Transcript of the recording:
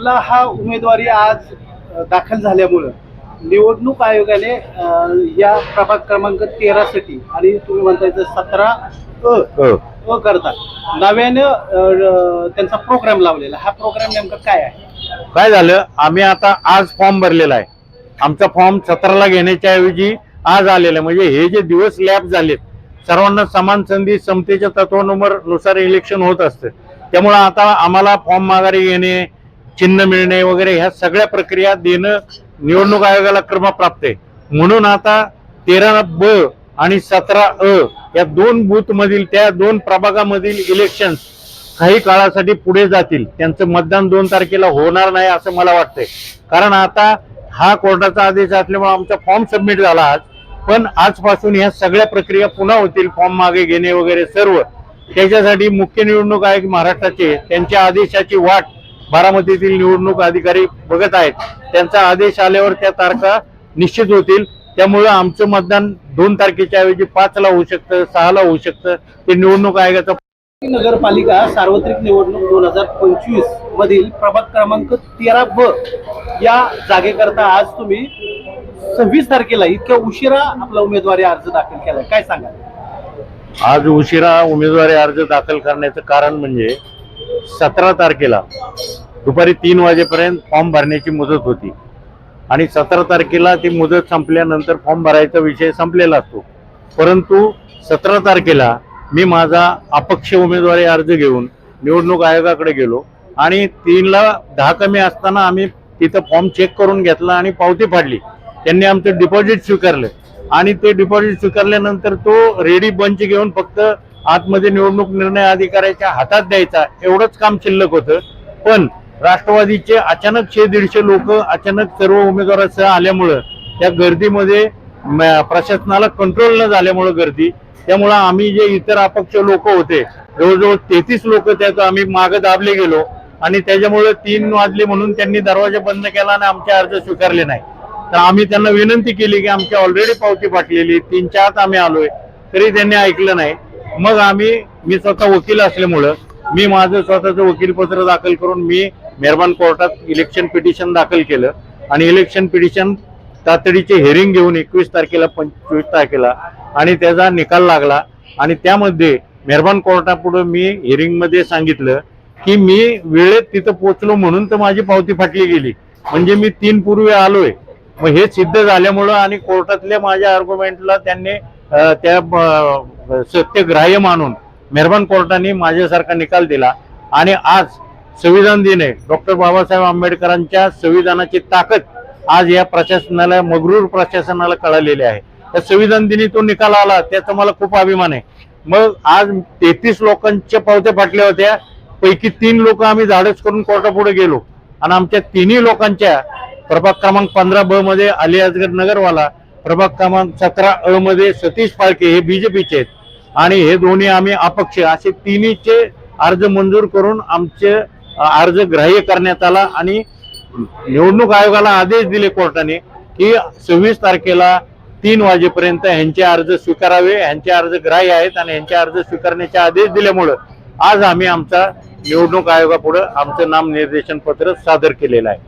आपला हा उमेदवारी आज दाखल झाल्यामुळं निवडणूक आयोगाने या प्रभाग क्रमांक तेरा साठी आणि तुम्ही म्हणताय सतरा अ. अ. करता. नव्यानं त्यांचा प्रोग्राम लावलेला. हा प्रोग्राम नेमका काय आहे? काय झालं? आम्ही आता आज फॉर्म भरलेला आहे. आमचा फॉर्म सतराला घेण्याच्या ऐवजी आज आलेला. म्हणजे हे जे दिवस लॅप झालेत सर्वांना समान संधी समतेच्या तत्वानुसार नुसार इलेक्शन होत असतं. त्यामुळं आता आम्हाला फॉर्म माघारी घेणे चिन्ह मिळणे वगैरे ह्या सगळ्या प्रक्रिया देणं निवडणूक आयोगाला क्रमप्राप्त आहे. म्हणून आता तेरा ब आणि सतरा अ या दोन बूथ मधील त्या दोन प्रभागामधील इलेक्शन काही काळासाठी पुढे जातील. त्यांचं मतदान दोन तारखेला होणार नाही असं मला वाटतंय. कारण आता हा कोर्टाचा आदेश असल्यामुळे आमचा फॉर्म सबमिट झाला आज. पण आजपासून ह्या सगळ्या प्रक्रिया पुन्हा होतील फॉर्म मागे घेणे वगैरे सर्व. त्याच्यासाठी मुख्य निवडणूक आयोग महाराष्ट्राचे त्यांच्या आदेशाची वाट बारामतीतील निवडणूक अधिकारी बघत आहेत. त्यांचा आदेश आल्यावर त्या तारखा निश्चित होतील. त्यामुळं आमचं मतदान दोन तारखेच्या ऐवजी पाचला होऊ शकतं सहाला होऊ शकतं. ते निवडणूक आयोगाचा नगरपालिका सार्वत्रिक निवडणूक दोन हजार पंचवीस मधील प्रभाग क्रमांक तेरा ब या जागेकरता आज तुम्ही सव्वीस तारखेला इतक्या उशिरा आपला उमेदवारी अर्ज दाखल केलाय. काय सांगा आज उशिरा उमेदवारी अर्ज दाखल करण्याचं कारण म्हणजे सतरा तारखेला दुपारी तीन वाजेपर्यंत फॉर्म भरण्याची मुदत होती. आणि सतरा तारखेला ती मुदत संपल्यानंतर फॉर्म भरायचा विषय संपलेला असतो. परंतु सतरा तारखेला मी माझा अपक्ष उमेदवारी अर्ज घेऊन निवडणूक आयोगाकडे गेलो आणि तीनला दहा कमी असताना आम्ही तिथं फॉर्म चेक करून घेतला आणि पावती फाडली. त्यांनी आमचं डिपॉझिट स्वीकारलं. आणि ते डिपॉझिट स्वीकारल्यानंतर तो रेडी बंच घेऊन फक्त आतमध्ये निवडणूक निर्णय अधिकाऱ्याच्या हातात द्यायचा. एवढंच काम शिल्लक होतं. पण राष्ट्रवादीचे अचानकशे दीडशे लोक अचानक सर्व उमेदवारासह आल्यामुळं त्या गर्दीमध्ये प्रशासनाला कंट्रोल न झाल्यामुळं गर्दी. त्यामुळं आम्ही जे इतर अपक्ष लोक होते जवळजवळ तेहतीस लोक त्याचं आम्ही मागे दाबले गेलो. आणि त्याच्यामुळे तीन वाजले म्हणून त्यांनी दरवाजा बंद केला आणि आमचे अर्ज स्वीकारले नाही. तर आम्ही त्यांना विनंती केली की आमची ऑलरेडी पावती पाठलेली तीन चार आम्ही आलोय तरी त्यांनी ऐकलं नाही. मग आम्ही मी स्वतः वकील असल्यामुळं मी माझं स्वतःचं वकीलपत्र दाखल करून मी मेहरबान कोर्टात इलेक्शन पिटिशन दाखल केलं. आणि इलेक्शन पिटिशन तातडीचे हेअरिंग घेऊन एकवीस तारखेला पंचवीस तारखेला आणि त्याचा निकाल लागला. आणि त्यामध्ये मेहरबान कोर्टापुढे मी hearing सांगितलं की मी वेळेत तिथं पोहोचलो म्हणून तर माझी पावती फाटली गेली. म्हणजे मी तीन पूर्वी आलोय. मग हे सिद्ध झाल्यामुळं आणि कोर्टातल्या माझ्या आर्ग्युमेंटला त्यांनी त्या सत्यग्राह्य मानून मेहरबान कोर्टाने माझ्यासारखा निकाल दिला. आणि आज संविधान दिन आहे. डॉक्टर बाबासाहेब आंबेडकरांच्या संविधानाची ताकद आज या प्रशासनाला मगरूर प्रशासनाला कळालेली आहे. त्या संविधान दिनी तो निकाल आला त्याचा मला खूप अभिमान आहे. मग आज तेहतीस लोकांच्या पावत्या फाटल्या होत्या. पैकी तीन लोक आम्ही धाडस करून कोर्टापुढे गेलो. आणि आमच्या तिन्ही लोकांच्या प्रभाग क्रमांक पंधरा ब मध्ये अली अजगर नगरवाला प्रभाग क्रमांक सतरा अ मध्ये सतीश फाळके हे बीजेपीचे आहेत. आणि हे दोन्ही आम्ही अपक्ष असे तिन्हीचे अर्ज मंजूर करून आमचे अर्ज ग्राह्य करण्यात आला आणि निवडणूक आयोगाला आदेश दिले कोर्टाने की सव्वीस तारखेला तीन वाजेपर्यंत ह्यांचे अर्ज स्वीकारावे ह्यांचे अर्ज ग्राह्य आहेत आणि ह्यांचे अर्ज स्वीकारण्याचे आदेश दिल्यामुळं आज आम्ही आमचा निवडणूक आयोगापुढे आमचं नाम निर्देशन पत्र सादर केलेलं आहे.